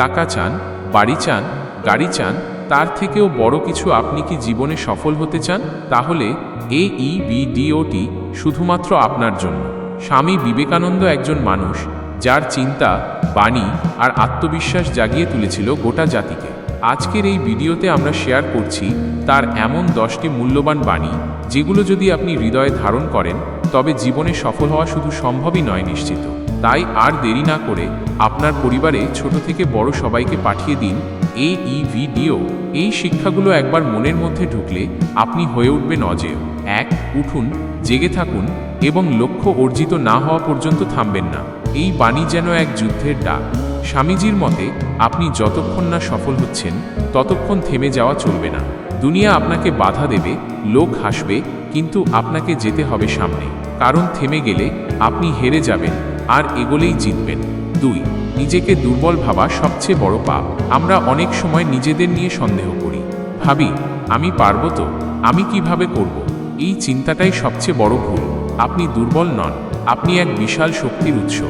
টাকা চান, বাড়ি চান, গাড়ি চান, তার থেকেও বড় কিছু আপনি কি জীবনে সফল হতে চান? তাহলে এ ই বিডিওটি শুধুমাত্র আপনার জন্য। স্বামী বিবেকানন্দ একজন মানুষ, যার চিন্তা, বাণী আর আত্মবিশ্বাস জাগিয়ে তুলেছিল গোটা জাতিকে। আজকের এই ভিডিওতে আমরা শেয়ার করছি তার এমন দশটি মূল্যবান বাণী, যেগুলো যদি আপনি হৃদয়ে ধারণ করেন তবে জীবনে সফল হওয়া শুধু সম্ভবই নয় নিশ্চিত। তাই আর দেরি না করে আপনার পরিবারে ছোট থেকে বড় সবাইকে পাঠিয়ে দিন ই ভিডিও এই শিক্ষাগুলো একবার মনের মধ্যে ঢুকলে আপনি হয়ে উঠবেন অজেয়। এক, উঠুন, জেগে থাকুন এবং লক্ষ্য অর্জিত না হওয়া পর্যন্ত থামবেন না। এই বাণী যেন এক যুদ্ধের ডাক। স্বামীজির মতে, আপনি যতক্ষণ না সফল হচ্ছেন, ততক্ষণ থেমে যাওয়া চলবে না। দুনিয়া আপনাকে বাধা দেবে, লোক হাসবে, কিন্তু আপনাকে যেতে হবে সামনে। কারণ থেমে গেলে আপনি হেরে যাবেন, আর এগোলেই জিতবেন। দুই, নিজেকে দুর্বল ভাবা সবচেয়ে বড় পাপ। আমরা অনেক সময় নিজেদের নিয়ে সন্দেহ করি। ভাবি, আমি পারব তো? আমি কীভাবে করব? এই চিন্তাটাই সবচেয়ে বড় ভুল। আপনি দুর্বল নন। আপনি এক বিশাল শক্তির উৎস।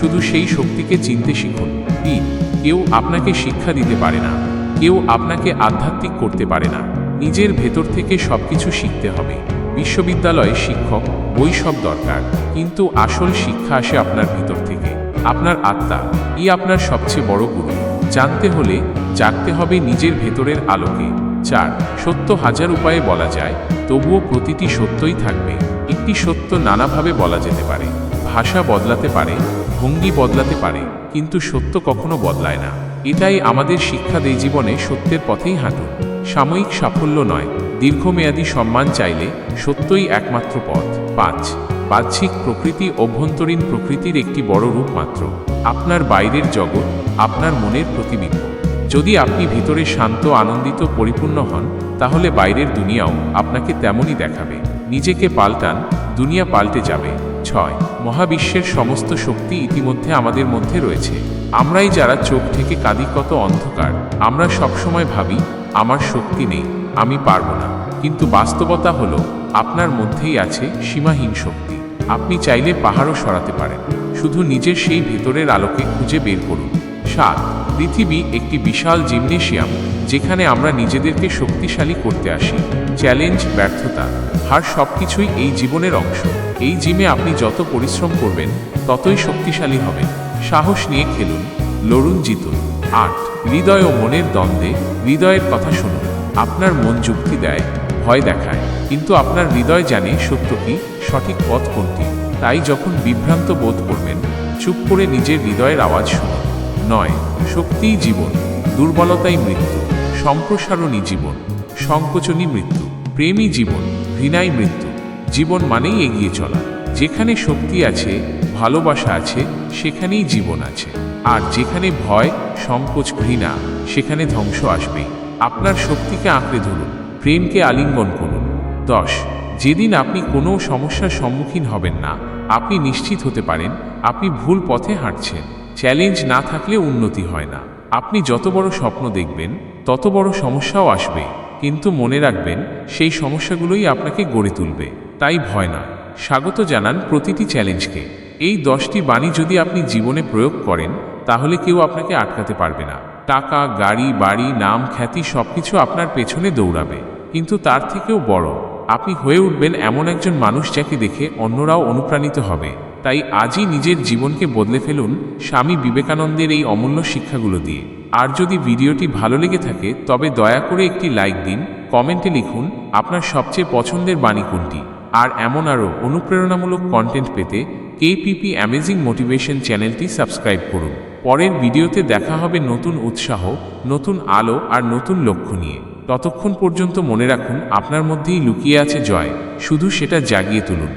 শুধু সেই শক্তিকে চিনতে শিখুন। তিন, কেউ আপনাকে শিক্ষা দিতে পারে না। কেউ আপনাকে আধ্যাত্মিক করতে পারে না। নিজের ভেতর থেকে সবকিছু শিখতে হবে। বিশ্ববিদ্যালয়ে শিক্ষক, বই সব দরকার, কিন্তু আসল শিক্ষা আসে আপনার ভিতর থেকে। আপনার আত্মা, ই আপনার সবচেয়ে বড় গুরু। জানতে হলে জাগতে হবে নিজের ভেতরের আলোকে। চার, সত্য হাজার উপায়ে বলা যায়, তবুও প্রতিটি সত্যই থাকবে। একটি সত্য নানাভাবে বলা যেতে পারে। ভাষা বদলাতে পারে, ভঙ্গি বদলাতে পারে, কিন্তু সত্য কখনো বদলায় না। এটাই আমাদের শিক্ষা দেয় জীবনে সত্যের পথেই হাঁটুন সাময়িক সাফল্য নয়, দীর্ঘমেয়াদী সম্মান চাইলে সত্যই একমাত্র পথ। পাঁচ, বাহ্যিক প্রকৃতি অভ্যন্তরীণ প্রকৃতির একটি বড় রূপ মাত্র, আপনার বাইরের জগৎ, আপনার মনের প্রতিবিম্ব। যদি আপনি ভিতরে শান্ত, আনন্দিত, পরিপূর্ণ হন, তাহলে বাইরের দুনিয়াও আপনাকে তেমনই দেখাবে। নিজেকে পাল্টান, দুনিয়া পাল্টে যাবে। ছয়, মহাবিশ্বের সমস্ত শক্তি ইতিমধ্যে আমাদের মধ্যে রয়েছে। আমরাই যারা চোখ থেকে কাঁদি কত অন্ধকার, আমরা সবসময় ভাবি আমার শক্তি নেই, আমি পারব না। কিন্তু বাস্তবতা হলো, আপনার মধ্যেই আছে সীমাহীন শক্তি। আপনি চাইলে পাহাড়ও সরাতে পারেন। শুধু নিজের সেই ভেতরের আলোকে খুঁজে বের করুন। সাত, পৃথিবী একটি বিশাল জিমনেশিয়াম, যেখানে আমরা নিজেদেরকে শক্তিশালী করতে আসি। চ্যালেঞ্জ, ব্যর্থতা, হার সবকিছুই এই জীবনের অংশ। এই জিমে আপনি যত পরিশ্রম করবেন, ততই শক্তিশালী হবেন। সাহস নিয়ে খেলুন, লড়ুন, জিতুন। আট, হৃদয় ও মনের দ্বন্দ্বে হৃদয়ের কথা শুনুন। আপনার মন যুক্তি দেয়, ভয় দেখায়। কিন্তু আপনার হৃদয় জানে সত্য কি, সঠিক পথ কোনটি। তাই যখন বিভ্রান্ত বোধ করবেন, চুপ করে নিজের হৃদয়ের আওয়াজ শুনুন। নয়, শক্তিই জীবন, দুর্বলতাই মৃত্যু, সম্প্রসারণই জীবন, সংকোচনই মৃত্যু, প্রেমই জীবন, ঘৃণাই মৃত্যু। জীবন মানেই এগিয়ে চলা। যেখানে শক্তি আছে ভালোবাসা আছে, সেখানেই জীবন আছে। আর যেখানে ভয়, সংকোচ, ঘৃণা, সেখানে ধ্বংস আসবে। আপনার শক্তিকে আঁকড়ে ধরুন, প্রেমকে আলিঙ্গন করুন। দশ, যেদিন আপনি কোনো সমস্যার সম্মুখীন হবেন না, আপনি নিশ্চিত হতে পারেন, আপনি ভুল পথে হাঁটছেন। চ্যালেঞ্জ না থাকলে উন্নতি হয় না। আপনি যত বড় স্বপ্ন দেখবেন, তত বড় সমস্যাও আসবে। কিন্তু মনে রাখবেন, সেই সমস্যাগুলোই আপনাকে গড়ে তুলবে। তাই ভয় না স্বাগত জানান প্রতিটি চ্যালেঞ্জকে। এই দশটি বাণী যদি আপনি জীবনে প্রয়োগ করেন, তাহলে কেউ আপনাকে আটকাতে পারবে না। টাকা, গাড়ি, বাড়ি, নাম, খ্যাতি সবকিছু আপনার পেছনে দৌড়াবে। কিন্তু তার থেকেও বড়, আপনি হয়ে উঠবেন এমন একজন মানুষ যাকে দেখে অন্যরাও অনুপ্রাণিত হবে। তাই আজই নিজের জীবনকে বদলে ফেলুন স্বামী বিবেকানন্দের এই অমূল্য শিক্ষাগুলো দিয়ে। আর যদি ভিডিওটি ভালো লেগে থাকে, তবে দয়া করে একটি লাইক দিন, কমেন্টে লিখুন, আপনার সবচেয়ে পছন্দের বাণী কোনটি? আর এমন আরও অনুপ্রেরণামূলক কন্টেন্ট পেতে কেপিপি অ্যামেজিং মোটিভেশন চ্যানেলটি সাবস্ক্রাইব করুন। পরের ভিডিওতে দেখা হবে নতুন উৎসাহ, নতুন আলো আর নতুন লক্ষ্য নিয়ে। ততক্ষণ পর্যন্ত মনে রাখুন, আপনার মধ্যেই লুকিয়ে আছে জয়। শুধু সেটা জাগিয়ে তুলুন।